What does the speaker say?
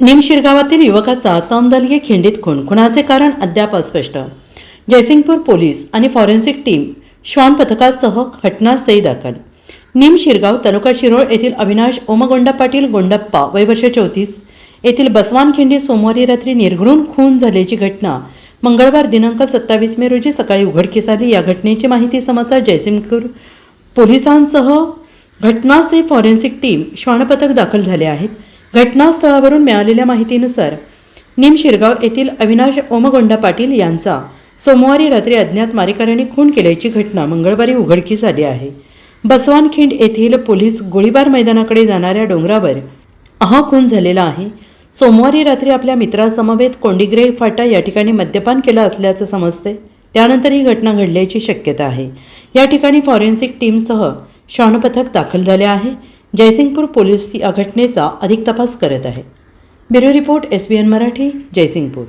निमशिरगावातील युवकाचा तमदलगी खिंडीत खून खुनाचे कारण अद्याप अस्पष्ट जयसिंगपूर पोलीस आणि फॉरेन्सिक टीम श्वान पथकासह घटनास्थळी दाखल. निम शिरगाव तालुका शिरोळ येथील अविनाश ओमगोंडा पाटील गोंडप्पा वयवर्ष चौतीस येथील बसवान खिंडी सोमवारी रात्री निर्घृण खून झाल्याची घटना मंगळवार दिनांक सत्तावीस मे रोजी सकाळी उघडकीस आली. या घटनेची माहिती समजता जयसिंगपूर पोलिसांसह घटनास्थळी फॉरेन्सिक टीम श्वानपथक दाखल झाले आहेत. घटनास्थळावरून मिळालेल्या माहितीनुसार निमशिरगाव येथील अविनाश ओमगोंडा पाटील यांचा सोमवारी रात्री अज्ञात मारेकऱ्यांनी खून केल्याची घटना मंगळवारी उघडकीस आली आहे. बसवानखिंड येथील पोलीस गोळीबार मैदानाकडे जाणाऱ्या डोंगरावर हा खून झालेला आहे. सोमवारी रात्री आपल्या मित्रासमवेत कोंडीग्रे फाटा या ठिकाणी मद्यपान केलं असल्याचं समजते. त्यानंतर ही घटना घडल्याची शक्यता आहे. या ठिकाणी फॉरेन्सिक टीमसह श्वानपथक दाखल झाले आहे. जयसिंगपूर पोलीस ती अघटनेचा अधिक तपास करत आहे. Bureau report S B N Marathi Jaysingpur.